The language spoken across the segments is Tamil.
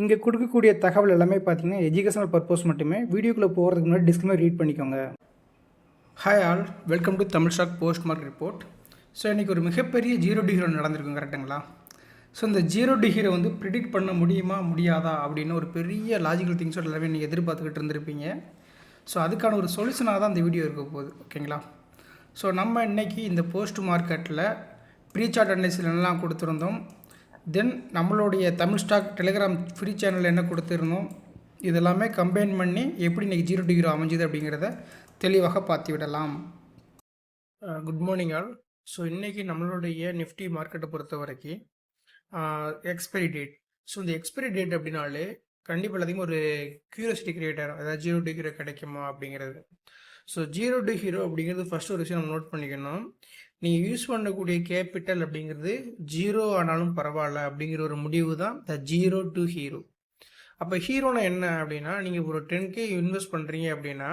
இங்கே கொடுக்கக்கூடிய தகவல் எல்லாமே பார்த்தீங்கன்னா எஜுகேஷனல் பர்பஸ் மட்டுமே வீடியோக்குள்ளே போகிறதுக்கு முன்னாடி டிஸ்கிளைமர் ரீட் பண்ணிக்கோங்க. Hi all welcome to Tamil stock post market report so இன்றைக்கி ஒரு மிகப்பெரிய ஜீரோ டிகிரி நடந்திருக்கும் கரெக்டுங்களா ஸோ இந்த ஜீரோ டிகிரி வந்து ப்ரிடிக்ட் பண்ண முடியுமா முடியாதா அப்படின்னு ஒரு பெரிய லாஜிக்கல் திங்ஸோட எல்லாமே நீங்கள் எதிர்பார்த்துக்கிட்டு இருந்திருப்பீங்க. ஸோ அதுக்கான ஒரு சொல்யூஷனாக தான் இந்த வீடியோ இருக்க போகுது ஓகேங்களா ஸோ நம்ம இன்னைக்கு இந்த போஸ்ட் மார்க்கெட்டில் ப்ரீ சார்ட் அனலைசிலெலாம் கொடுத்துருந்தோம்? தென் நம்மளுடைய Tamil stock Telegram free channel என்ன கொடுத்துருந்தோம்? இதெல்லாமே கம்பைன் பண்ணி எப்படி இன்றைக்கி ஜீரோ டிகிரி அமைஞ்சுது அப்படிங்கிறத தெளிவாக பார்த்து விடலாம் குட் மார்னிங் ஆல் ஸோ இன்றைக்கி நம்மளுடைய நிஃப்டி மார்க்கெட்டை பொறுத்த வரைக்கும் எக்ஸ்பைரி டேட் ஸோ இந்த எக்ஸ்பைரி டேட் அப்படின்னாலே கண்டிப்பாக எல்லாத்தையும் ஒரு க்யூரியாசிட்டி கிரியேட் ஆகும் அதாவது ஜீரோ டிகிரி கிடைக்குமா அப்படிங்கிறது. ஸோ ஜீரோ டு ஹீரோ அப்படிங்கிறது ஃபஸ்ட்டு ஒரு விஷயம் நம்ம நோட் பண்ணிக்கணும். நீங்கள் யூஸ் பண்ணக்கூடிய கேபிட்டல் அப்படிங்கிறது ஜீரோ ஆனாலும் பரவாயில்ல அப்படிங்கிற ஒரு முடிவு தான் த ஜீரோ டு ஹீரோ அப்போ ஹீரோனா என்ன அப்படின்னா நீங்கள் ஒரு டென் கே இன்வெஸ்ட் பண்ணுறீங்க அப்படின்னா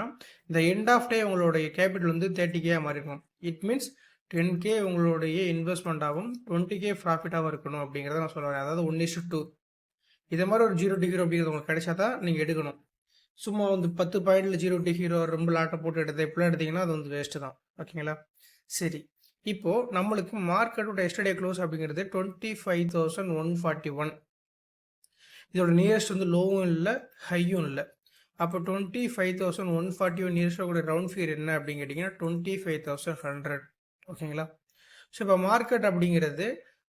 இந்த எண்ட் ஆஃப் டே உங்களுடைய கேபிட்டல் வந்து தேர்ட்டி கே மாதிரி இருக்கும் இட் மீன்ஸ் டென் கே உங்களுடைய இன்வெஸ்ட்மெண்ட்டாகவும் டுவெண்ட்டி கே ப்ராஃபிட்டாகவும் இருக்கணும் அப்படிங்கிறத நான் சொல்லுவேன் அதாவது ஒன் இஷ்டு டூ இதை மாதிரி ஒரு ஜீரோ டிகிரி அப்படிங்கிறது உங்களுக்கு கிடைச்சா தான் நீங்கள் எடுக்கணும். சும்மா வந்து பத்து பாயிண்டில் ஜீரோ டி ஹீரோ ரொம்ப லாட்டை போட்டு எடுத்து இப்படிலாம் எடுத்தீங்கன்னா அது வந்து வேஸ்ட்டு தான். ஓகேங்களா சரி. இப்போது நம்மளுக்கு மார்க்கெட்டோட எஸ்டர்டே க்ளோஸ் அப்படிங்கிறது twenty five thousand one forty one இதோட நியரஸ்ட் வந்து லோவும் இல்லை ஹையும் இல்லை. அப்போ twenty five thousand one forty one நியரஸ்டோட round figure என்ன அப்படின்னு கேட்டிங்கன்னா டுவெண்ட்டி ஃபைவ் தௌசண்ட் ஹண்ட்ரட் ஓகேங்களா ஸோ இப்போ மார்க்கெட் அப்படிங்கிறது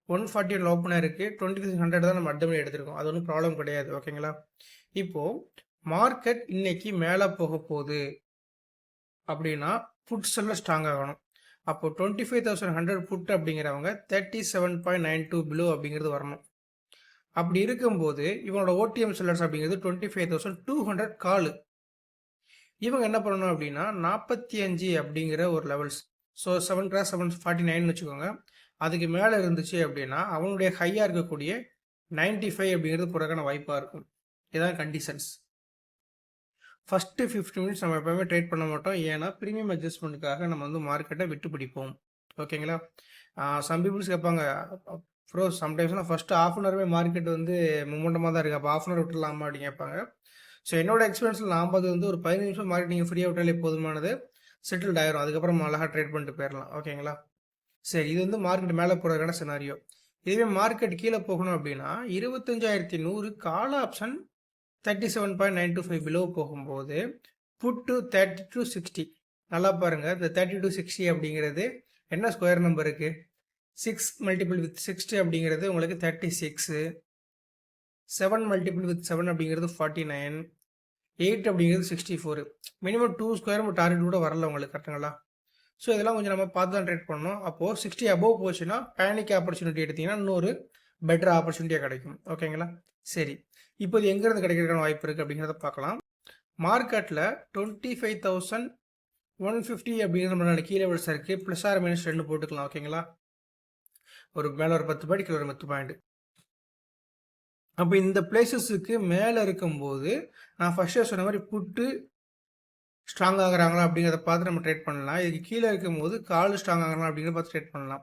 ஒன் ஃபார்ட்டி ஒன் ஓப்பனாக இருக்குது டுவெண்ட்டி சிக்ஸ் ஹண்ட்ரட் தான் நம்ம அட்டமே எடுத்திருக்கோம். அது ஒன்றும் ப்ராப்ளம் கிடையாது. ஓகேங்களா இப்போது மார்க்கெட் இன்னைக்கு மேலே போக போகுது அப்படின்னா புட்ஸ் எல்லாம் ஸ்ட்ராங் ஆகணும். அப்போ twenty five thousand hundred put அப்படிங்கிறவங்க thirty seven point nine two below அப்படிங்கிறது வரணும். அப்படி இருக்கும்போது இவனோட ஓடிஎம் செல்லர்ஸ் அப்படிங்கிறது twenty five thousand two hundred call இவங்க என்ன பண்ணணும் அப்படின்னா நாற்பத்தி அஞ்சு அப்படிங்கிற ஒரு levels so seven cross seven forty nine வச்சுக்கோங்க. அதுக்கு மேலே இருந்துச்சு அப்படின்னா அவனுடைய ஹையாக இருக்கக்கூடிய நைன்டி ஃபைவ் அப்படிங்கிறது போகிறதுக்கான வாய்ப்பாக இருக்கும். இதுதான் கண்டிஷன்ஸ் ஃபஸ்ட்டு ஃபிஃப்டி மினிட்ஸ் நம்ம எப்போவுமே ட்ரேட் பண்ண மாட்டோம். ஏன்னா ப்ரீமியம் அட்ஜஸ்ட்மெண்ட்டுக்காக நம்ம வந்து மார்க்கெட்டை விட்டு பிடிப்போம் ஓகேங்களா சம் பீப்புள்ஸ் கேட்பாங்க ப்ரோ சம்டைம்ஸ்னால் ஃபஸ்ட்டு ஆஃப் அன் ஹவர்வே மார்க்கெட் வந்து மூமெண்டமாக தான் இருக்குது அப்போ ஆஃப் அன் ஹவர் விட்டுலாமா அப்படின்னு கேட்பாங்க. ஸோ என்னோட எக்ஸ்பீரியன்ஸில் நான் பார்த்து வந்து ஒரு பதினஞ்சு நிமிஷம் மார்க்கெட் நீங்கள் ஃப்ரீயாக விட்டாலே போதுமானது. செட்டில்ட் ஆயிரும். அதுக்கப்புறம் அழகாக ட்ரேட் பண்ணிட்டு போயிடலாம் ஓகேங்களா சரி இது வந்து மார்க்கெட் மேலே போகிறதுக்கான சினாரியோ இதுவே மார்க்கெட் கீழே போகணும் அப்படின்னா இருபத்தஞ்சாயிரத்தி நூறு call option thirty seven point nine two five below போகும்போது put to thirty to sixty நல்லா பாருங்கள் இந்த தேர்ட்டி டு சிக்ஸ்டி அப்படிங்கிறது என்ன ஸ்கொயர் நம்பருக்கு சிக்ஸ் மல்டிபிள் வித் சிக்ஸ்டி அப்படிங்கிறது உங்களுக்கு thirty six seven multiple with seven அப்படிங்கிறது ஃபார்ட்டி நைன் எயிட் அப்படிங்கிறது sixty four minimum two square target கூட வரல உங்களுக்கு கரெக்டுங்களா ஸோ இதெல்லாம் கொஞ்சம் நம்ம பார்த்து தான் ட்ரேட் பண்ணோம் அப்போது சிக்ஸ்டி அபவ் போச்சுன்னா பேனிக் ஆப்பர்ச்சுனிட்டி எடுத்திங்கன்னா இன்னொரு பெட்டர் ஆப்பர்ச்சுனிட்டியாக கிடைக்கும். ஓகேங்களா சரி. இப்போ இது எங்கேருந்து கிடைக்கிறதுக்கான வாய்ப்பு இருக்குது அப்படிங்கிறத பார்க்கலாம். மார்க்கெட்டில் twenty five thousand one fifty அப்படிங்கிற நம்மளோட கீழே விட இருக்குது ப்ளஸ் ஆர் மைனஸ் ரெண்டு போட்டுக்கலாம் ஓகேங்களா ஒரு மேலே ஒரு பத்து பாயிண்ட் கீழே ஒரு பத்து பாயிண்ட் அப்போ இந்த பிளேசஸுக்கு மேலே இருக்கும்போது நான் ஃபஸ்ட்டே சொன்ன மாதிரி புட்டு ஸ்ட்ராங் ஆகுறாங்களா அப்படிங்கிறத பார்த்து நம்ம ட்ரேட் பண்ணலாம். இதுக்கு கீழே இருக்கும்போது கால் ஸ்ட்ராங் ஆகுறாங்களா அப்படிங்கிறத பார்த்து ட்ரேட் பண்ணலாம்.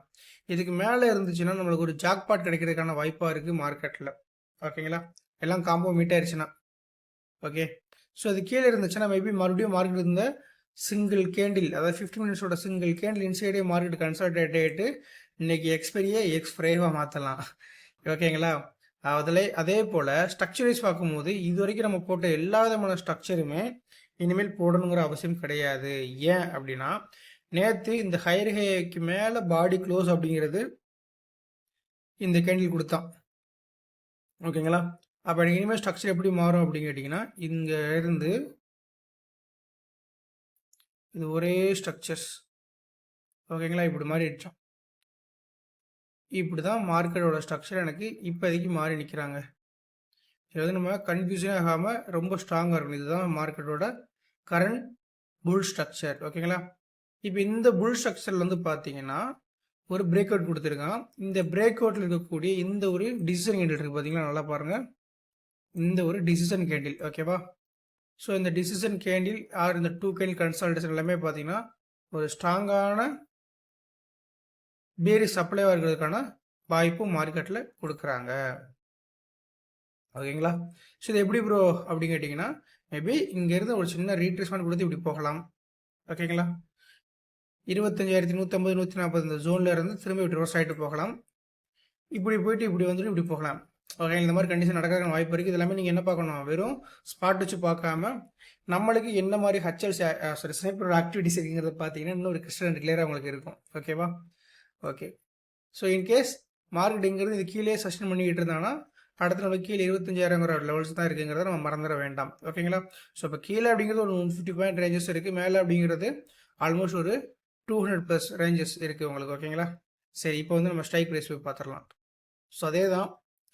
இதுக்கு மேலே இருந்துச்சுன்னா நம்மளுக்கு ஒரு ஜாக்பாட் கிடைக்கிறதுக்கான வாய்ப்பாக இருக்குது மார்க்கெட்டில் ஓகேங்களா எல்லாம் காம்போ மீட் ஆயிடுச்சுன்னா ஓகே ஸோ அது கீழே இருந்துச்சுன்னா மேபி மறுபடியும் மார்க்கெட் இருந்த சிங்கிள் கேண்டில் அதாவது ஃபிஃப்டி மினிட்ஸோட சிங்கிள் கேண்டில் இன்சைடே மார்க்கெட் கன்சல்டேட் ஆகிட்டு இன்னைக்கு எக்ஸ்பெரியை எக்ஸ்பிரேவாக மாற்றலாம் ஓகேங்களா அதில் அதே போல் ஸ்ட்ரக்சரைஸ் பார்க்கும்போது இது வரைக்கும் நம்ம போட்ட எல்லா விதமான ஸ்ட்ரக்சருமே இனிமேல் போடணுங்கிற அவசியம் கிடையாது. ஏன் அப்படின்னா நேற்று இந்த ஹையர் ஹேக்கு மேலே பாடி க்ளோஸ் அப்படிங்கிறது இந்த கேண்டில் கொடுத்தான். ஓகேங்களா அப்போ எனக்கு இனிமேல் ஸ்ட்ரக்சர் எப்படி மாறும் அப்படின்னு கேட்டிங்கன்னா இங்கே இருந்து இது ஒரே ஸ்ட்ரக்சர்ஸ் ஓகேங்களா இப்படி மாறிடுச்சோம். இப்படி தான் மார்க்கெட்டோட ஸ்ட்ரக்சர் எனக்கு இப்போதைக்கு மாறி நிற்கிறாங்க. இது வந்து நம்ம கன்ஃபியூஷன் ஆகாமல் ரொம்ப ஸ்ட்ராங்காக இருக்கணும். இதுதான் மார்க்கெட்டோட கரண்ட் புல் ஸ்ட்ரக்சர் ஓகேங்களா இப்போ இந்த புல் ஸ்ட்ரக்சரில் வந்து பார்த்தீங்கன்னா ஒரு பிரேக் அவுட் கொடுத்துருக்கான். இந்த பிரேக் அவுட்டில் இருக்கக்கூடிய இந்த ஒரு டிசிஷன் கேண்டில் இருக்குது பார்த்தீங்களா நல்லா பாருங்கள் இந்த ஒரு டிசிஷன் கேண்டில் ஓகேவா ஸோ இந்த டிசிஷன் கேண்டில் ஆர் இந்த டூ கேண்டில் கன்சல்டேஷன் எல்லாமே பார்த்தீங்கன்னா ஒரு ஸ்ட்ராங்கான பேரி சப்ளைவாக இருக்கிறதுக்கான வாய்ப்பும் மார்க்கெட்டில் கொடுக்குறாங்க. ஓகேங்களா? ஸோ இது எப்படி ப்ரோ அப்படின்னு கேட்டிங்கன்னா மேபி இங்கேருந்து ஒரு சின்ன ரீட்ரேஸ்மெண்ட் கொடுத்து இப்படி போகலாம். ஓகேங்களா? இருபத்தஞ்சாயிரத்தி நூற்றம்பது நூற்றி நாற்பது இந்த ஜோனில் இருந்து திரும்ப இப்படி ரோஸ் ஆகிட்டு போகலாம். இப்படி போயிட்டு இப்படி வந்துட்டு இப்படி போகலாம். ஓகே இந்த மாதிரி கண்டிஷன் நடக்கிற வாய்ப்பு இருக்குது இதெல்லாமே நீங்கள் என்ன பார்க்கணும்? வெறும் ஸ்பாட் வச்சு பார்க்காம நம்மளுக்கு என்ன மாதிரி ஹச்எல் சாரி ஸ்னைப்பரோட ஆக்டிவிட்டிஸ் இருக்குங்கிறத பார்த்தீங்கன்னா இன்னும் ஒரு கிறிஸ்டன் கிளியராக உங்களுக்கு இருக்கும். ஓகேவா ஓகே ஸோ இன்கேஸ் மார்க்கெட்டுங்கிறது இது கீழே சஸ்டன் பண்ணிக்கிட்டு இருந்தாங்கன்னா அடுத்த நம்ம கீழே இருபத்தஞ்சாயிரங்கிற லெவல்ஸ் தான் இருக்குங்கிறத நம்ம மறந்துட வேண்டாம். ஓகேங்களா ஸோ இப்போ கீழே அப்படிங்கிறது ஒரு ஒன் ஃபிஃப்டி பாயிண்ட் ரேஞ்சஸ் இருக்குது மேலே அப்படிங்கிறது ஆல்மோஸ்ட் ஒரு டூ ஹண்ட்ரட் ப்ளஸ் ரேஞ்சஸ் இருக்குது உங்களுக்கு. ஓகேங்களா சரி இப்போ வந்து நம்ம ஸ்ட்ரைக் ப்ரைஸ் போய் பார்த்துடலாம். ஸோ அதே தான்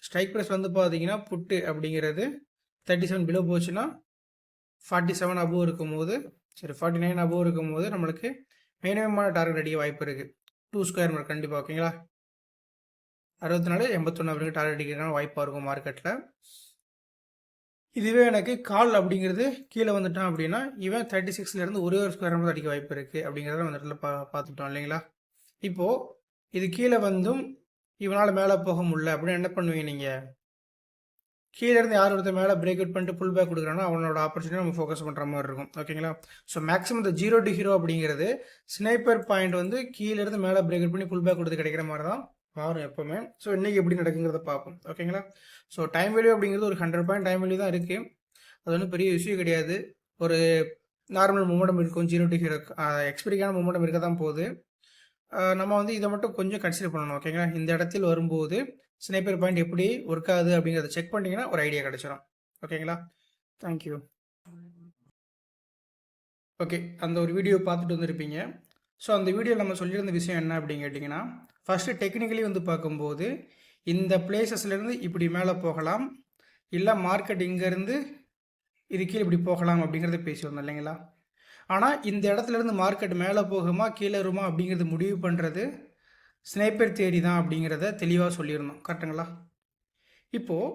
ஸ்ட்ரைக் ப்ரைஸ் வந்து பார்த்தீங்கன்னா புட்டு அப்படிங்கிறது தேர்ட்டி செவன் பிலோ போச்சுன்னா ஃபார்ட்டி செவன் அபோவ் இருக்கும்போது சரி ஃபார்ட்டி நைன் அபோவ் இருக்கும்போது நம்மளுக்கு மினிமமான டார்கெட் அடிக்க வாய்ப்பு இருக்குது டூ ஸ்கொயர் மார்க் கண்டிப்பாக ஓகேங்களா அறுபத்தி நாலு எண்பத்தொன்று அப்படிங்கிற டார்கெட் அடிக்கிறதுனால வாய்ப்பாக இருக்கும் மார்க்கெட்டில் இதுவே எனக்கு கால் அப்படிங்கிறது கீழே வந்துட்டான் அப்படின்னா இவன் தேர்ட்டி சிக்ஸ்லேருந்து ஒரே ஒரு ஸ்கொயர் மார்க் அடிக்க வாய்ப்பு இருக்குது அப்படிங்கிறத நம்ம இடத்துல பா பார்த்துட்டோம் இல்லைங்களா? இப்போது இது கீழே வந்தும் இவனால் மேலே போக முடியல. அப்படின்னு என்ன பண்ணுவீங்க நீங்கள் கீழே இருந்து யார் ஒருத்தர் மேலே பிரேக் அவுட் பண்ணிட்டு புல் பேக் கொடுக்குறானோ அவனோட ஆப்பர்ச்சுனிட்டி நம்ம ஃபோக்கஸ் பண்ணுற மாதிரி இருக்கும். ஓகேங்களா ஸோ மேக்ஸிமம் இந்த ஜீரோ டு ஹீரோ அப்படிங்கிறது ஸ்னைப்பர் பாயிண்ட் வந்து கீழே இருந்து மேலே பிரேக் அவுட் பண்ணி புல் பேக் கொடுத்து கிடைக்கிற மாதிரி தான் மாறும் எப்போவுமே. ஸோ இன்றைக்கி எப்படி நடக்குங்கிறத பார்ப்போம். ஓகேங்களா ஸோ டைம் வேல்யூ அப்படிங்கிறது ஒரு ஹண்ட்ரட் பாயிண்ட் டைம் வேல்யூ தான் இருக்குது அது ஒன்றும் பெரிய இஷ்யூ கிடையாது. ஒரு நார்மல் மூமெண்டம் இருக்கும். ஜீரோ டு ஹீரோ எக்ஸ்பீரியான மூமெண்டம் இருக்க தான் போகுது. நம்ம வந்து இதை மட்டும் கொஞ்சம் கன்சிடர் பண்ணணும் ஓகேங்களா இந்த இடத்தில் வரும்போது ஸ்னைப்பர் பாயிண்ட் எப்படி ஒர்க் ஆகுது அப்படிங்கிறத செக் பண்ணிட்டீங்கன்னா ஒரு ஐடியா கிடச்சிடும் ஓகேங்களா தேங்க்யூ ஓகே அந்த ஒரு வீடியோ பார்த்துட்டு வந்திருப்பீங்க. ஸோ அந்த வீடியோவில் நம்ம சொல்லியிருந்த விஷயம் என்ன அப்படின்னு கேட்டிங்கன்னா ஃபஸ்ட்டு டெக்னிக்கலி வந்து பார்க்கும்போது இந்த பிளேசஸ்லேருந்து இப்படி மேலே போகலாம் இல்லை மார்க்கெட் இங்கேருந்து இது கீழே இப்படி போகலாம் அப்படிங்கிறத பேசி வந்தோம் இல்லைங்களா? ஆனால் இந்த இடத்துலேருந்து மார்க்கெட் மேலே போகுமா கீழே வருமா அப்படிங்கிறது முடிவு பண்ணுறது ஸ்னைப்பர் தேரி தான் அப்படிங்கிறத தெளிவாக சொல்லியிருந்தோம். கரெக்டுங்களா இப்போது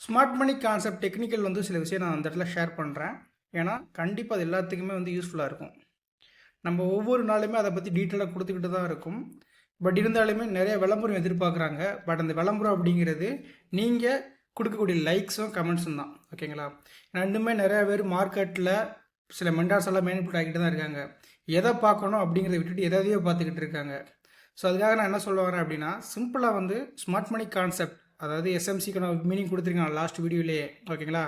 ஸ்மார்ட் மணி கான்செப்ட் டெக்னிக்கல் வந்து சில விஷயம் நான் அந்த இடத்துல ஷேர் பண்ணுறேன் ஏன்னா கண்டிப்பாக அது எல்லாத்துக்குமே வந்து யூஸ்ஃபுல்லாக இருக்கும். நம்ம ஒவ்வொரு நாளுமே அதை பற்றி டீட்டெயிலாக கொடுத்துக்கிட்டு தான் இருக்கும். பட் இருந்தாலுமே நிறைய விளம்பரம் எதிர்பார்க்குறாங்க. பட் அந்த விளம்பரம் அப்படிங்கிறது நீங்கள் கொடுக்கக்கூடிய லைக்ஸும் கமெண்ட்ஸும் தான். ஓகேங்களா ரெண்டுமே நிறையா பேர் மார்க்கெட்டில் சில மெண்டார்ஸ் எல்லாம் மேனிபுலேட் ஆகிட்டு தான் இருக்காங்க. எதை பார்க்கணும் அப்படிங்கிறத விட்டுட்டு எதையோ பார்த்துக்கிட்டு இருக்காங்க. ஸோ அதுக்காக நான் என்ன சொல்ல வரேன் அப்படின்னா சிம்பிளாக வந்து ஸ்மார்ட் மணி கான்செப்ட் அதாவது எஸ்எம்சிக்கு நான் மீனிங் கொடுத்துருக்கேன் லாஸ்ட் வீடியோலேயே ஓகேங்களா?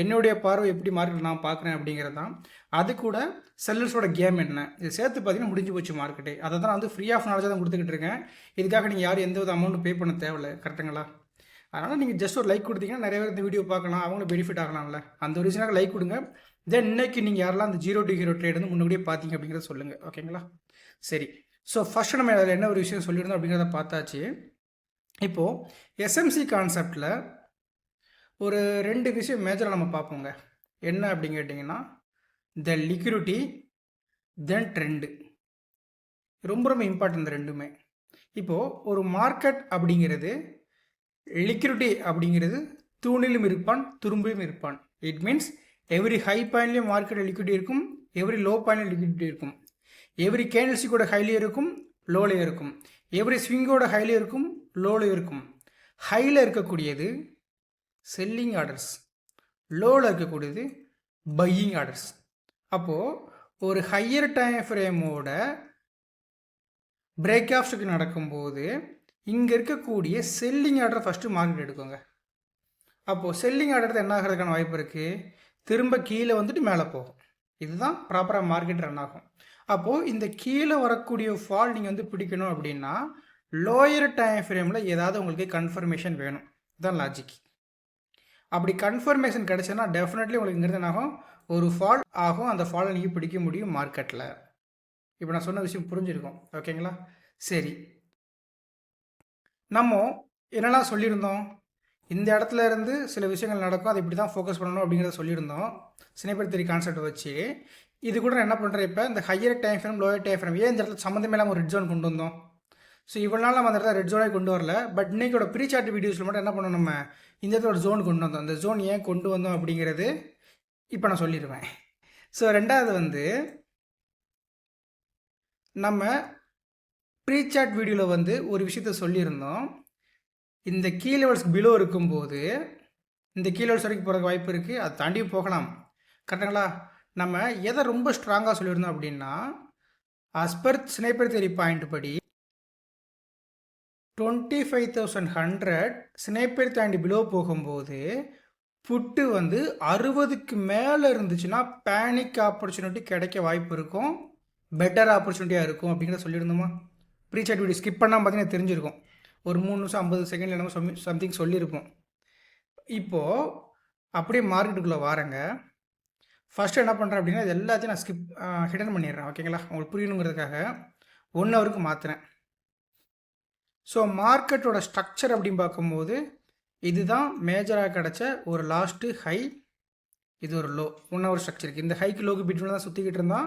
என்னுடைய பார்வை எப்படி மார்க்கெட் நான் பார்க்குறேன் அப்படிங்கிறது தான் அது கூட செல்லர்ஸோட கேம் என்ன? இது சேர்த்து பார்த்தீங்கன்னா முடிஞ்சு போச்சு மார்க்கெட்டு அதை தான் நான் வந்து ஃப்ரீ ஆஃப் நாலேஜாக தான் கொடுத்துக்கிட்டு இருக்கேன். இதுக்காக நீங்கள் யாரும் எந்த வித அமௌண்ட் பே பண்ண தேவையில்ல. கரெக்டுங்களா? அதனால் நீங்கள் ஜஸ்ட் ஒரு லைக் கொடுத்தீங்கன்னா நிறைய பேர் இந்த வீடியோ பார்க்கலாம். அவங்களும் பெனிஃபிட் ஆகலாம்ல. அந்த ஒரு ரீசனாக லைக் கொடுங்க. தென் இன்னைக்கு நீங்கள் யாரெல்லாம் அந்த ஜீரோ டு ஹீரோ ட்ரேட் வந்து முன்னாடியே பார்த்தீங்க அப்படிங்கிறத சொல்லுங்கள் ஓகேங்களா சரி. ஸோ ஃபஸ்ட்டு நம்ம அதில் என்ன ஒரு விஷயம் சொல்லியிருந்தோம் அப்படிங்கிறத பார்த்தாச்சு. இப்போது எஸ்எம்சி கான்செப்டில் ஒரு ரெண்டு விஷயம் மேஜராக நம்ம பார்ப்போங்க. என்ன அப்படின்னு கேட்டிங்கன்னா த லிக்யூரிட்டி தென் ட்ரெண்டு ரொம்ப ரொம்ப இம்பார்ட்டன்ட் இந்த ரெண்டுமே. இப்போது ஒரு மார்க்கெட் அப்படிங்கிறது லிக்யூரிட்டி அப்படிங்கிறது தூணிலும் இருப்பான் துரும்பிலும் இருப்பான். இட் மீன்ஸ் எவ்ரி ஹை பாயிண்ட்லேயும் மார்க்கெட்டில் லிக்விட்டி இருக்கும். எவ்ரி லோ பாயிண்ட்லேயும் லிக்விடிட்டி இருக்கும். எவ்ரி கேண்டில்ஸிக்கோட ஹைலியும் இருக்கும் லோலையும் இருக்கும். எவ்ரி ஸ்விங்கோட ஹைலையும் இருக்கும் லோலையும் இருக்கும். ஹையில் இருக்கக்கூடியது செல்லிங் ஆர்டர்ஸ் லோவில் இருக்கக்கூடியது பையிங் ஆர்டர்ஸ் அப்போது ஒரு ஹையர் டைம் ஃப்ரேமோட பிரேக் ஆஃப் ஸ்டாக் நடக்கும்போது இங்கே இருக்கக்கூடிய செல்லிங் ஆர்டர் ஃபஸ்ட்டு மார்க்கெட் எடுக்கோங்க. அப்போது செல்லிங் ஆர்டர் என்ன ஆகிறதுக்கான வாய்ப்பு இருக்குது திரும்ப கீழே வந்துட்டு மேலே போகும். இதுதான் ப்ராப்பராக மார்க்கெட் ரன் ஆகும். அப்போது இந்த கீழே வரக்கூடிய ஃபால் நீங்கள் வந்து பிடிக்கணும் அப்படின்னா லோயர் டைம் ஃப்ரேமில் ஏதாவது உங்களுக்கு கன்ஃபர்மேஷன் வேணும். இதுதான் லாஜிக் அப்படி கன்ஃபர்மேஷன் கிடச்சுன்னா டெஃபினெட்லி உங்களுக்கு இங்கிருந்து என்ன ஆகும்? ஒரு ஃபால் ஆகும். அந்த ஃபாலை நீங்கள் பிடிக்க முடியும் மார்க்கெட்டில் இப்போ நான் சொன்ன விஷயம் புரிஞ்சிருக்கும். ஓகேங்களா சரி. நம்ம என்னெல்லாம் சொல்லியிருந்தோம்? இந்த இடத்துல இருந்து சில விஷயங்கள் நடக்கும் அதை இப்படி தான் ஃபோக்கஸ் பண்ணணும் அப்படிங்கிறத சொல்லியிருந்தோம். சினிபர் திரி கான்செப்ட் வச்சு. இது கூட நான் என்ன பண்ணுறேன் இப்போ இந்த higher time frame lower time frame ஏன் இந்த இடத்துல சம்மந்தமே இல்லாமல் ஒரு ரெட் ஜோன் கொண்டு வந்தோம்? ஸோ இவ்வளோ நாள் நம்ம அந்த இடத்துல ரெட் ஜோனாக கொண்டு வரல. பட் இன்றைக்கோட ப்ரீ சார்ட் வீடியோஸில் மட்டும் என்ன பண்ணோம் நம்ம? இந்த இடத்துல ஒரு ஜோன் கொண்டு வந்தோம். அந்த ஜோன் ஏன் கொண்டு வந்தோம் அப்படிங்கிறது இப்போ நான் சொல்லிடுவேன் ஸோ ரெண்டாவது வந்து நம்ம ப்ரீ சார்ட் வீடியோவில் வந்து ஒரு விஷயத்த சொல்லியிருந்தோம். இந்த கீ லெவல்ஸ்க்கு பிலோ இருக்கும்போது இந்த கீழே வரைக்கும் போகிறதுக்கு வாய்ப்பு இருக்குது அது தாண்டியும் போகலாம். கரெக்டுங்களா நம்ம எதை ரொம்ப ஸ்ட்ராங்காக சொல்லியிருந்தோம் அப்படின்னா as per sniper theory point படி twenty five thousand hundred sniper தாண்டி பிலோ போகும்போது புட்டு வந்து அறுபதுக்கு மேலே இருந்துச்சுன்னா பேனிக் ஆப்பர்ச்சுனிட்டி கிடைக்க வாய்ப்பு இருக்கும். பெட்டர் ஆப்பர்ச்சுனிட்டியாக இருக்கும் அப்படிங்கிறத சொல்லியிருந்தோமா? ப்ரீசாட் வீடியோ ஸ்கிப் பண்ணால் பார்த்தீங்கன்னா தெரிஞ்சிருக்கும். ஒரு மூணு நிமிஷம் ஐம்பது செகண்ட் என்னமோ சம் சம்திங் சொல்லியிருப்போம். இப்போது அப்படியே மார்க்கெட்டுக்குள்ளே வாரங்க. ஃபஸ்ட்டு என்ன பண்ணுறேன் அப்படின்னா இது எல்லாத்தையும் நான் ஸ்கிப் ஹிடன் பண்ணிடுறேன். ஓகேங்களா உங்களுக்கு புரியணுங்கிறதுக்காக ஒன் ஹவருக்கு மாற்றுறேன் ஸோ மார்க்கெட்டோட ஸ்ட்ரக்சர் அப்படின்னு பார்க்கும்போது இதுதான் மேஜராக கிடச்ச ஒரு லாஸ்ட்டு ஹை இது ஒரு லோ ஒன் ஹவர் ஸ்ட்ரக்சருக்கு இந்த ஹைக்கு லோக்கு பிட்வீன் தான் சுற்றிக்கிட்டு இருந்தான்.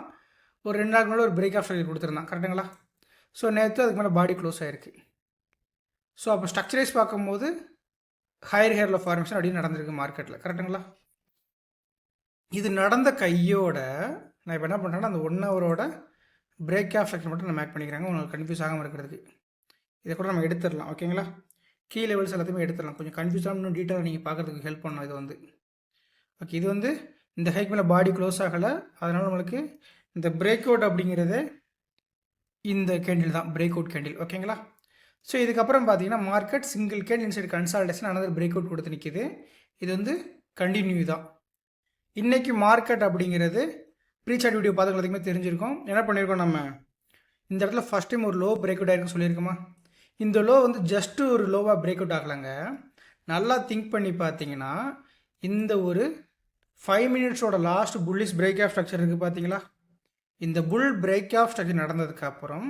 ஒரு ரெண்டு நாளுக்கு முன்னாடி ஒரு பிரேக் ஆஃப் ஸ்ட்ரக்சர் கொடுத்துருந்தான் கரெக்டுங்களா ஸோ நேற்று அதுக்கு மேலே பாடி க்ளோஸ் ஆகிருக்கு ஸோ அப்போ ஸ்ட்ரக்சரைஸ் பார்க்கும்போது ஹையர் ஹேரில் ஃபார்மேஷன் அப்படின்னு நடந்திருக்கு மார்க்கெட்டில் கரெக்டுங்களா இது நடந்த கையோட நான் இப்போ என்ன பண்ணுறேன்னா அந்த ஒன் ஹவரோட பிரேக் ஆஃப் ஸ்ட்ரக்சர் மட்டும் நான் மேக் பண்ணிக்கிறாங்க. உங்களுக்கு கன்ஃபியூஸ் ஆகாமல் இருக்கிறதுக்கு. இதை கூட நம்ம எடுத்துடலாம். ஓகேங்களா கீ லெவல்ஸ் எல்லாத்தையுமே எடுத்துடலாம். கொஞ்சம் கன்ஃபியூஸ் ஆகணும் டீட்டெயிலாக நீங்கள் பார்க்குறதுக்கு ஹெல்ப் பண்ணும் இது வந்து. ஓகே இது வந்து இந்த ஹைக் மேலே பாடி க்ளோஸ் ஆகலை. அதனால் நம்மளுக்கு இந்த பிரேக் அவுட் அப்படிங்கிறது இந்த கேண்டில் தான். பிரேக் அவுட் கேண்டில் ஓகேங்களா ஸோ இதுக்கப்புறம் பார்த்தீங்கன்னா market single can inside consolidation another break out கொடுத்து நிற்கிது இது வந்து கண்டினியூ தான். இன்றைக்கி மார்க்கெட் அப்படிங்கிறது ப்ரீசார்ட் வீடியோ பார்த்துக்கிறதுக்குமே தெரிஞ்சிருக்கும். என்ன பண்ணியிருக்கோம் நம்ம? இந்த இடத்துல ஃபஸ்ட் டைம் ஒரு லோ பிரேக் அவுட் ஆகிருக்குன்னு சொல்லியிருக்கோமா? இந்த லோ வந்து ஜஸ்ட்டு ஒரு லோவாக பிரேக் அவுட் ஆகலைங்க. நல்லா திங்க் பண்ணி பார்த்தீங்கன்னா இந்த ஒரு five மினிட்ஸோட last bullish break of structure இருக்குது பார்த்தீங்களா? இந்த புல் பிரேக் ஆஃப் ஸ்ட்ரக்சர் நடந்ததுக்கப்புறம்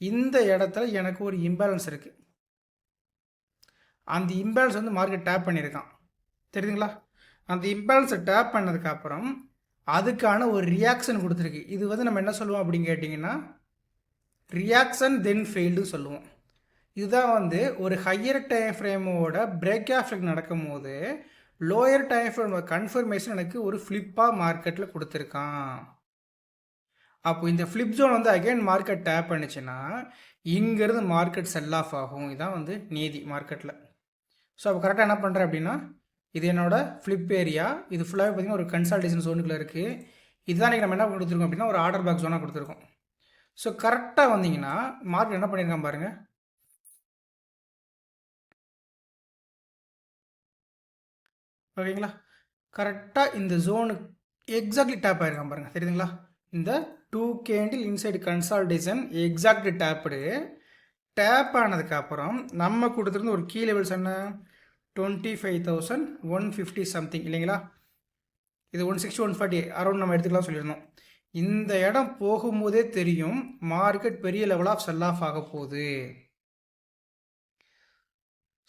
இந்த இடத்துல எனக்கு ஒரு இம்பேலன்ஸ் இருக்குது அந்த இம்பேலன்ஸ் வந்து மார்க்கெட் டேப் பண்ணியிருக்கான். தெரியுதுங்களா? அந்த இம்பேலன்ஸை டேப் பண்ணதுக்கப்புறம் அதுக்கான ஒரு ரியாக்ஷன் கொடுத்துருக்கு. இது வந்து நம்ம என்ன சொல்லுவோம் அப்படின்னு கேட்டிங்கன்னா ரியாக்ஷன் தென் ஃபெயில்டு சொல்லுவோம். இதுதான் வந்து ஒரு ஹையர் டைம் ஃப்ரேமோட பிரேக் ஆஃப்ட் நடக்கும் போது லோயர் டைம் ஃப்ரேம் கன்ஃபர்மேஷன் எனக்கு ஒரு ஃப்ளிப்பாக மார்க்கெட்டில் கொடுத்துருக்கான். அப்போ இந்த ஃப்ளிப் ஜோன் வந்து அகைன் மார்க்கெட் டேப் பண்ணிச்சுன்னா இங்கேருந்து மார்க்கெட் செல் ஆஃப் ஆகும். இதுதான் வந்து நீதி மார்க்கெட்டில் ஸோ அப்போ கரெக்டாக என்ன பண்ணுறேன் அப்படின்னா இது என்னோடய ஃப்ளிப் ஏரியா இது ஃபுல்லாகவே பார்த்திங்கன்னா ஒரு கன்சல்டேஷன் ஜோனுக்குள்ளே இருக்குது இதுதான் நீங்கள் நம்ம என்ன கொடுத்துருக்கோம் அப்படின்னா ஒரு ஆர்டர் பேக் ஜோனாக கொடுத்துருக்கோம். ஸோ கரெக்டாக வந்தீங்கன்னா மார்க்கெட் என்ன பண்ணியிருக்கான் பாருங்கள் ஓகேங்களா? கரெக்டாக இந்த ஜோனு எக்ஸாக்ட்லி டேப் ஆகிருக்கான் பாருங்கள் தெரியுதுங்களா? இந்த two candle inside consolidation exact tapped tap ஆனதுக்கப்புறம் நம்ம கொடுத்துருந்து ஒரு கீ லெவல்ஸ் என்ன? Twenty five thousand one fifty something இல்லைங்களா? இது one sixty one forty around நம்ம எடுத்துக்கலாம் சொல்லியிருந்தோம். இந்த இடம் போகும்போதே தெரியும் மார்க்கெட் பெரிய லெவல் ஆஃப் செல் ஆஃப் ஆக போகுது.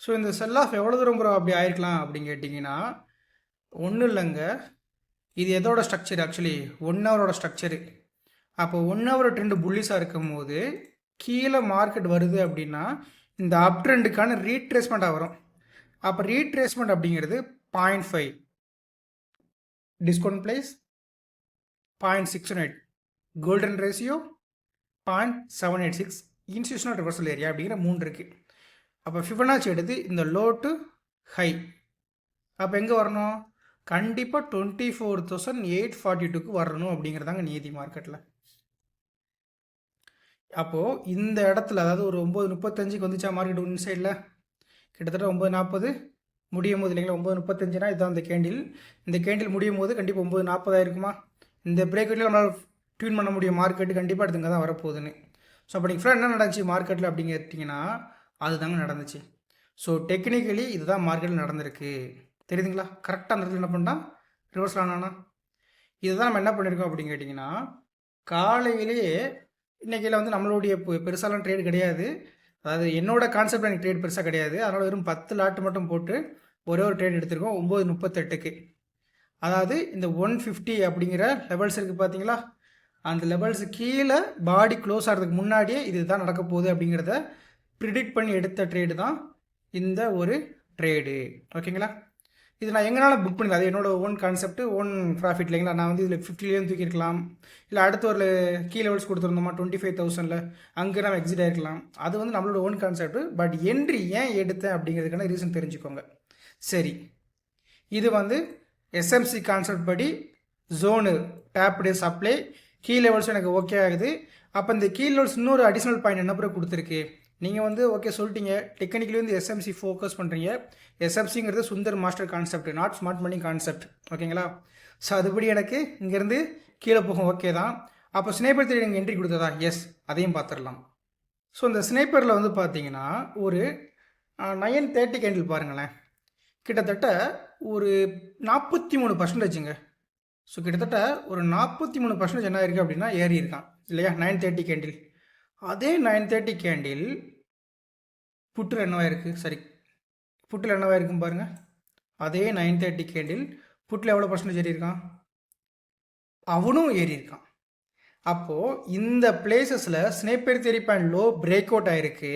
ஸோ இந்த செல் ஆஃப் எவ்வளோ தூரம் ப்ரோ அப்படி ஆயிருக்கலாம் அப்படின்னு கேட்டிங்கன்னா ஒன்றும் இல்லைங்க. இது எதோட ஸ்ட்ரக்சர் ஆக்சுவலி ஒன் ஹவரோட ஸ்ட்ரக்சரு அப்போ ஒன் ஹவர் ட்ரெண்டு புல்லிஸாக இருக்கும் போது கீழே மார்க்கெட் வருது அப்படின்னா இந்த அப் ட்ரெண்டுக்கான ரீட்ரேஸ்மெண்ட்டாக வரும். அப்போ ரீட்ரேஸ்மெண்ட் அப்படிங்கிறது point five discount price point six one eight golden ratio point seven eight six institutional reversal area அப்படிங்கிற மூணு இருக்குது அப்போ ஃபிபனாச்சி எடுத்து இந்த லோ டு ஹை அப்போ எங்கே வரணும்? கண்டிப்பாக twenty four thousand eight forty டூக்கு வரணும் அப்படிங்கிறதாங்க நீதி மார்க்கெட்டில் அப்போது இந்த இடத்துல அதாவது ஒரு ஒம்பது முப்பத்தஞ்சுக்கு வந்துச்சா மார்க்கெட் ஒன் சைடில் கிட்டத்தட்ட ஒம்பது நாற்பது முடியும் போது இல்லைங்களா ஒம்பது முப்பத்தஞ்சுனா இதுதான் இந்த கேண்டில் இந்த கேண்டில் முடியும் போது கண்டிப்பாக ஒம்பது நாற்பதாக இருக்குமா இந்த பிரேக்கெட்டில் நம்மளால் டியூன் பண்ண முடியும் மார்க்கெட்டு கண்டிப்பாக எடுத்துங்க தான் வரப்போகுதுன்னு. ஸோ அப்போ நீங்கள் என்ன நடந்துச்சு மார்க்கெட்டில் அப்படின்னு கேட்டிங்கன்னா அதுதாங்க நடந்துச்சு. ஸோ டெக்னிக்கலி இதுதான் மார்க்கெட்டில் நடந்திருக்கு. தெரியுதுங்களா? கரெக்டாக அந்த இடத்துல என்ன பண்ணால் ரிவர்ஸ் ஆனானா? இதுதான் நம்ம என்ன பண்ணியிருக்கோம் அப்படின்னு கேட்டிங்கன்னா காலையிலேயே இன்றைக்கில வந்து நம்மளுடைய பெருசாலாம் ட்ரேட் கிடையாது. அதாவது என்னோட கான்செப்ட் எனக்கு ட்ரேட் பெருசாக கிடையாது. அதனால் வெறும் பத்து லாட்டு மட்டும் போட்டு ஒரே ஒரு ட்ரேட் எடுத்திருக்கோம். ஒம்பது முப்பத்தெட்டுக்கு. அதாவது இந்த ஒன் ஃபிஃப்டி அப்படிங்கிற லெவல்ஸ் இருக்குது பார்த்தீங்களா அந்த லெவல்ஸ் கீழே பாடி க்ளோஸ் ஆகிறதுக்கு முன்னாடியே இது தான் நடக்க போகுது அப்படிங்கிறத ப்ரிடிக்ட் பண்ணி எடுத்த ட்ரேடு தான் இந்த ஒரு ட்ரேடு ஓகேங்களா இது நான் எங்களால் புக் பண்ணிக்கலாம் அது என்னோட ஓன் கான்செப்ட் ஓன் ப்ராஃபிட் இல்லைங்களா? நான் வந்து இதில் ஃபிஃப்டிலேயும் தூக்கியிருக்கலாம். இல்லை அடுத்த ஒரு கீ லெவல்ஸ் கொடுத்துருந்தோமா? டுவெண்ட்டி ஃபைவ் தௌசண்டில் அங்கே நம்ம எக்ஸிட் ஆகிருக்கலாம் அது வந்து நம்மளோட ஓன் கான்செப்ட் பட் என்ட்ரி ஏன் எடுத்தேன் அப்படிங்கிறதுக்கான ரீசன் தெரிஞ்சுக்கோங்க. சரி. இது வந்து எஸ்எம்சி கான்செப்ட் படி zone tapped supply key levels எனக்கு ஓகே ஆகுது. அப்போ இந்த கீ லெவல்ஸ் இன்னொரு அடிஷ்னல் பாயிண்ட் என்ன பிறகு கொடுத்துருக்கு? நீங்கள் வந்து ஓகே சொல்லிட்டீங்க. டெக்னிக்கலி வந்து எஸ்எம்சி ஃபோக்கஸ் பண்ணுறீங்க எஸ்எம்சிங்கிறது Sundar master concept not smart money concept ஓகேங்களா ஸோ அதுபடி எனக்கு இங்கேருந்து கீழே போகும். ஓகே தான். அப்போ ஸ்னேப்பர் தேடி எனக்கு என்ட்ரி கொடுத்ததா? எஸ் அதையும் பார்த்துடலாம் ஸோ இந்த ஸ்னேப்பரில் வந்து பார்த்தீங்கன்னா ஒரு நயன் தேர்ட்டி கேண்டில் பாருங்களேன். கிட்டத்தட்ட ஒரு நாற்பத்தி மூணு பர்சன்டேஜுங்க ஸோ கிட்டத்தட்ட ஒரு நாற்பத்தி மூணு பர்சன்டேஜ் என்ன இருக்குது அப்படின்னா ஏறி இருக்கான் இல்லையா? நைன் தேர்ட்டி கேண்டில் அதே நைன் தேர்ட்டி கேண்டில் புட்டில் என்னவா இருக்குது சரி புட்டில் என்னவா இருக்கும் பாருங்கள் அதே நைன் தேர்ட்டி கேண்டில் புட்டில் எவ்வளோ பர்சன்டேஜ் ஏறியிருக்கான் அவனும் ஏறியிருக்கான் அப்போது இந்த பிளேசஸில் sniper theory point low break out ஆகிருக்கு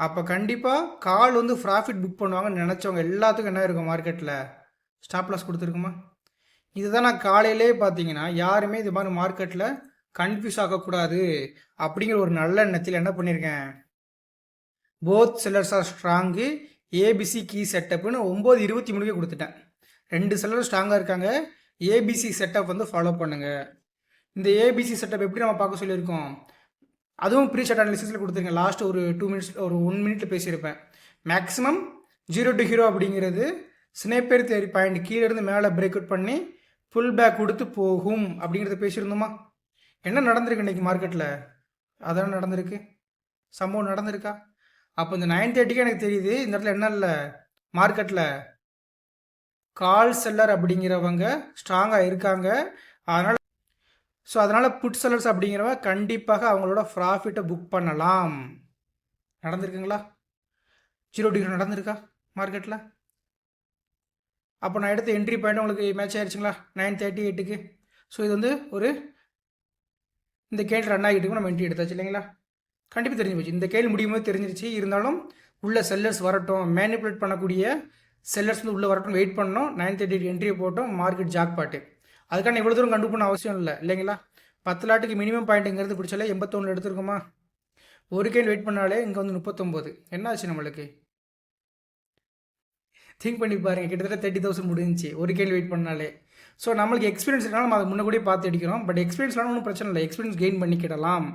அப்போ கண்டிப்பாக கால் வந்து ப்ராஃபிட் புக் பண்ணுவாங்கன்னு நினச்சவங்க எல்லாத்துக்கும் என்ன இருக்கும் மார்க்கெட்டில் ஸ்டாப் லாஸ் கொடுத்துருக்குமா? இதுதான் நான் காலையிலே பார்த்தீங்கன்னா யாருமே இது மாதிரி மார்க்கெட்டில் கன்ஃபியூஸ் ஆகக்கூடாது. அப்படிங்கிற ஒரு நல்ல எண்ணத்தில் என்ன பண்ணியிருக்கேன் both sellers are strong ABC key செட்டப்னு ஒம்பது இருபத்தி மூணுக்கே கொடுத்துட்டேன். ரெண்டு செல்லர் ஸ்ட்ராங்காக இருக்காங்க. ஏபிசி செட்டப் வந்து ஃபாலோ பண்ணுங்கள் இந்த ஏபிசி செட்டப் எப்படி நம்ம பார்க்க சொல்லியிருக்கோம்? அதுவும் ப்ரீ செட் அனாலிசிஸில் கொடுத்துருக்கேன் லாஸ்ட் ஒரு டூ மினிட்ஸ் ஒரு ஒன் மினிட்ல பேசியிருப்பேன். மேக்ஸிமம் ஜீரோ டு ஹீரோ அப்படிங்கிறது ஸ்னேப்பேர் தேரி பாயிண்ட் கீழே இருந்து மேலே பிரேக் அவுட் பண்ணி ஃபுல் பேக் கொடுத்து போகும் அப்படிங்கிறத பேசியிருந்தோமா? என்ன நடந்திருக்கு இன்றைக்கி மார்க்கெட்டில் அதான் நடந்திருக்கு? சம்பவம் நடந்திருக்கா? அப்போ இந்த நைன் தேர்ட்டிக்கு எனக்கு தெரியுது இந்த இடத்துல என்ன இல்லை? மார்க்கெட்டில் கால் செல்லர் அப்படிங்கிறவங்க ஸ்ட்ராங்காக இருக்காங்க. அதனால் ஸோ அதனால் புட் செல்லர்ஸ் அப்படிங்கிறவங்க கண்டிப்பாக அவங்களோட ப்ராஃபிட்டை புக் பண்ணலாம். நடந்திருக்குங்களா? ஜீரோ டிகிரி நடந்திருக்கா மார்க்கெட்டில் அப்போ நான் எடுத்த என்ட்ரி பாயிண்ட் உங்களுக்கு மேட்ச் ஆயிடுச்சுங்களா நைன் தேர்ட்டி எயிட்டுக்கு ஸோ இது வந்து ஒரு இந்த கேள்வி ரன் ஆகிட்டு நம்ம என்ட்ரி எடுத்தாச்சு இல்லைங்களா? கண்டிப்பாக தெரிஞ்சு போச்சு. இந்த கேள்வி முடியும் போது தெரிஞ்சிருச்சு. இருந்தாலும் உள்ள செல்லர்ஸ் வரட்டும் மேனிப்புலேட் பண்ணக்கூடிய செல்லர்ஸ் வந்து உள்ளே வரட்டும் வெயிட் பண்ணோம் நைன் தேர்ட்டி என்ட்ரியை போட்டோம் மார்க்கெட் ஜாக் பாட்டு அதுக்கான இவ்வளோ தூரம் கண்டு பண்ண அவசியம் இல்லை இல்லைங்களா? பத்து லாட்டுக்கு மினிமம் பாயிண்ட்டுங்கிறது பிடிச்சாலே எண்பத்தொன்று எடுத்துருக்கோமா? ஒரு கேள் வெயிட் பண்ணாலே இங்கே வந்து முப்பத்தொம்போது. என்ன ஆச்சு நம்மளுக்கு? திங்க் பண்ணி பாருங்கள் கிட்டத்தட்ட தேர்ட்டி தௌசண்ட் முடிஞ்சிச்சு. ஒரு கேள்வி வெயிட் பண்ணாலே. ஸோ நம்மளுக்கு எக்ஸ்பீரியன்ஸ் இருக்கனால நம்ம அதை முன்னக்கூடியே பார்த்து அடிக்கிறோம் பட் எக்ஸ்பீரியன்ஸ்லாம் ஒன்றும் பிரச்சனை இல்லை. எக்ஸ்பீரியன்ஸ் கெயின் பண்ணிக்கிடலாம்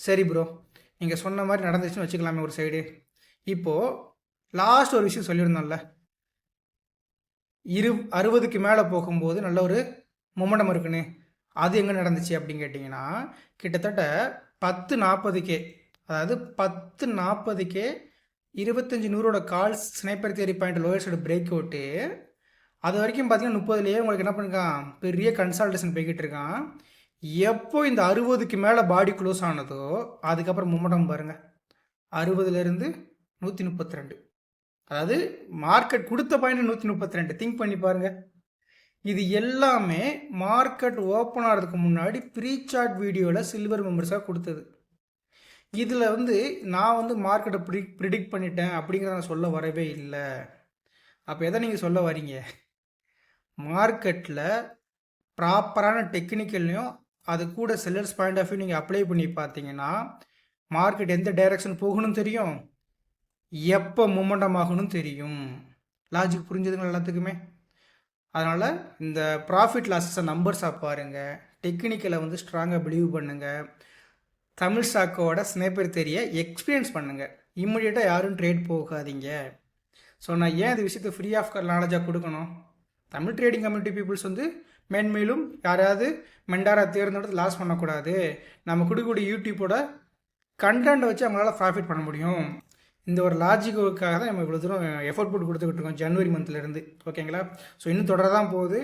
சரி ப்ரோ நீங்கள் சொன்ன மாதிரி நடந்துச்சுன்னு வச்சுக்கலாமே ஒரு சைடு இப்போது லாஸ்ட் ஒரு விஷயம் சொல்லியிருந்தோம்ல. இரு அறுபதுக்கு மேலே போகும்போது நல்ல ஒரு மொமெண்டம் இருக்குன்னு. அது எங்கே நடந்துச்சு அப்படின்னு கேட்டிங்கன்னா கிட்டத்தட்ட பத்து நாற்பதுக்கே அதாவது பத்து நாற்பதுக்கே இருபத்தஞ்சி நூறோட கால்ஸ் ஸ்னைப்பர் தேரி பாயிண்ட் லோயர்ஸோட பிரேக் அவுட்டு அது வரைக்கும் பார்த்தீங்கன்னா முப்பதுலேயே உங்களுக்கு என்ன பண்ணிருக்கான்? பெரிய கன்சல்டேஷன் போய்கிட்டு இருக்கான். எப்போ இந்த அறுபதுக்கு மேலே பாடி க்ளோஸ் ஆனதோ அதுக்கப்புறம் மும்மடம் பாருங்கள் அறுபதுலேருந்து நூற்றி முப்பத்தி ரெண்டு அதாவது மார்க்கெட் கொடுத்த பாயிண்ட் நூற்றி முப்பத்தி ரெண்டு திங்க் பண்ணி பாருங்கள் இது எல்லாமே மார்க்கெட் ஓப்பன் ஆகிறதுக்கு முன்னாடி ப்ரீ சார்ட் வீடியோவில் சில்வர் மெம்பர்ஸாக கொடுத்தது. இதில் வந்து நான் வந்து மார்க்கெட்டை ப்ரி ப்ரிடிக்ட் பண்ணிட்டேன் அப்படிங்கிறத நான் சொல்ல வரவே இல்லை. அப்போ எதை நீங்கள் சொல்ல வரீங்க? மார்க்கெட்டில் ப்ராப்பரான டெக்னிக்கல்லையும் அது கூட செல்லர்ஸ் பாயிண்ட் ஆஃப் வியூ நீங்கள் அப்ளை பண்ணி பார்த்தீங்கன்னா மார்க்கெட் எந்த டைரக்ஷன் போகணும்னு தெரியும்? எப்போ மூமெண்டம் ஆகணும் தெரியும்? லாஜிக் புரிஞ்சதுங்க எல்லாத்துக்குமே? அதனால் இந்த ப்ராஃபிட் லாஸஸை நம்பர்ஸாக பாருங்கள் டெக்னிக்கலை வந்து ஸ்ட்ராங்காக பிலீவ் பண்ணுங்கள் தமிழ் ஸ்டாக்கோட ஸ்னேப்பர் தெரிய எக்ஸ்பீரியன்ஸ் பண்ணுங்கள் இம்மிடியேட்டாக யாரும் ட்ரேட் போகாதீங்க. ஸோ நான் ஏன் இந்த விஷயத்தை ஃப்ரீ ஆஃப் நாலேஜாக கொடுக்கணும்? தமிழ் ட்ரேடிங் கம்யூனிட்டி பீப்புள்ஸ் வந்து மேன்மேலும் யாராவது மெண்டாராக தேர்ந்தெடுத்து லாஸ் பண்ணக்கூடாது. நம்ம கொடுக்கக்கூடிய யூடியூப்போட கண்டென்ட்டை வச்சு அவங்களால ப்ராஃபிட் பண்ண முடியும். இந்த ஒரு லாஜிக்குக்காக தான் நம்ம இவ்வளோ தூரம் எஃபோர்ட் போட்டு கொடுத்துக்கிட்டு இருக்கோம் ஜனவரி மந்த்லேருந்து ஓகேங்களா ஸோ இன்னும் தொடர தான் போகுது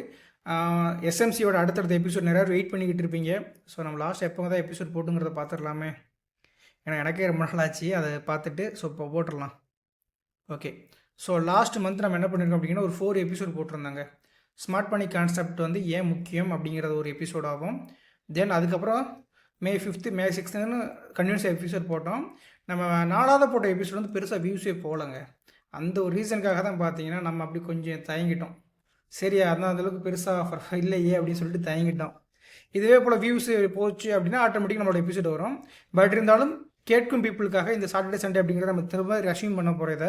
எஸ்எம்சியோட அடுத்தடுத்த எபிசோட் நிறையா வெயிட் பண்ணிக்கிட்டு இருப்பீங்க. ஸோ நம்ம லாஸ்ட் எப்போ தான் எபிசோட் போட்டுங்கிறத பார்த்துடலாமே ஏன்னா எனக்கே ரொம்ப நாள் ஆச்சு. அதை பார்த்துட்டு ஸோ இப்போ போட்டுடலாம். ஓகே ஸோ லாஸ்ட் மந்த் நம்ம என்ன பண்ணியிருக்கோம் அப்படின்னா ஒரு ஃபோர் எபிசோட் போட்டிருந்தாங்க. ஸ்மார்ட் மணி கான்செப்ட் வந்து ஏன் முக்கியம் அப்படிங்கிறது ஒரு எபிசோட் ஆகும். தென் அதுக்கப்புறம் மே ஃபிஃப்த்து மே சிக்ஸ்த்துன்னு கன்யூஸ் எபிசோட் போட்டோம். நம்ம நாலாவது போட்ட எபிசோட் வந்து பெருசாக வியூஸே போகலங்க. அந்த ஒரு ரீசனுக்காக தான் பார்த்தீங்கன்னா நம்ம அப்படி கொஞ்சம் தயங்கிட்டோம். சரியா அந்த அந்தளவுக்கு பெருசாக இல்லையே அப்படின்னு சொல்லிட்டு தயங்கிட்டோம். இதுவே போல் வியூஸ் போச்சு அப்படின்னா ஆட்டோமேட்டிக் நம்மளோட எபிசோட் வரும். பட் இருந்தாலும் கேட்கும் பீப்புளுக்காக இந்த சாட்டர்டே சண்டே அப்படிங்கிறத நம்ம திரும்ப ரெஷ்யூம் பண்ண போகிறத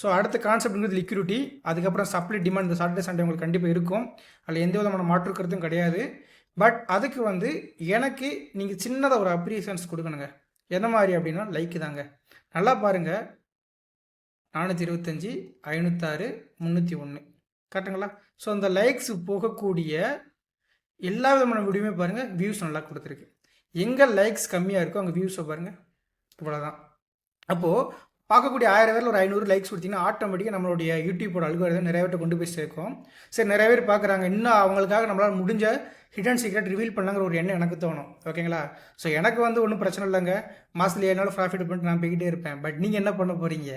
ஸோ அடுத்த கான்செப்ட்ங்கிறது லிக்யூரிட்டி அதுக்கப்புறம் சப்ளை டிமாண்ட் இந்த சாட்டர்டே சண்டே உங்களுக்கு கண்டிப்பாக இருக்கும். அதில் எந்த விதமான மாற்று கருத்தும் கிடையாது. பட் அதுக்கு வந்து எனக்கு நீங்கள் சின்னதாக ஒரு அப்ரிசியன்ஸ் கொடுக்கணுங்க. எந்த மாதிரி அப்படின்னா லைக்கு தாங்க. நல்லா பாருங்கள் நானூற்றி இருபத்தஞ்சி ஐநூற்றாறு முந்நூற்றி ஒன்று கரெக்டுங்களா? ஸோ அந்த லைக்ஸ் போகக்கூடிய எல்லா விதமான வீடியோமே பாருங்கள் வியூஸ் நல்லா கொடுத்துருக்கு. எங்கே லைக்ஸ் கம்மியாக இருக்கோ அங்கே வியூஸை பாருங்கள் இவ்வளோதான் அப்போது பார்க்கக்கூடிய ஆயிரம் பேரில் ஒரு ஐநூறு லைக்ஸ் கொடுத்தீங்கன்னா ஆட்டோமேட்டிக்காக நம்மளுடைய யூடியூப்போட அல்காரிதம் நிறைய பேர்ட்ட கொண்டு போய் சேர்க்கும். சரி நிறைய பேர் பார்க்குறாங்க. இன்னும் அவங்களுக்காக நம்மளால் முடிஞ்ச ஹிடன் சீக்ரெட் ரிவீல் பண்ணலாங்கிற ஒரு எண்ணம் எனக்கு தோணும். ஓகேங்களா ஸோ எனக்கு வந்து ஒன்றும் பிரச்சனை இல்லைங்க. மாதத்தில் ஏழு ப்ராஃபிட் பண்ணிட்டு நான் போய்கிட்டே இருப்பேன். பட் நீங்கள் என்ன பண்ண போகிறீங்க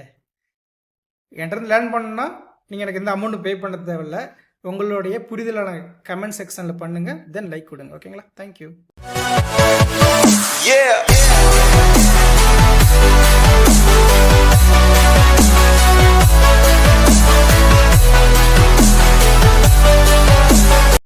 என்கிட்ட லேர்ன் பண்ணணும்னா நீங்கள் எனக்கு எந்த அமௌண்ட்டும் பே பண்ண தேவையில்ல. உங்களுடைய புரிதலான கமெண்ட் செக்ஷனில் பண்ணுங்கள் தென் லைக் கொடுங்க. ஓகேங்களா தேங்க்யூ Yeah.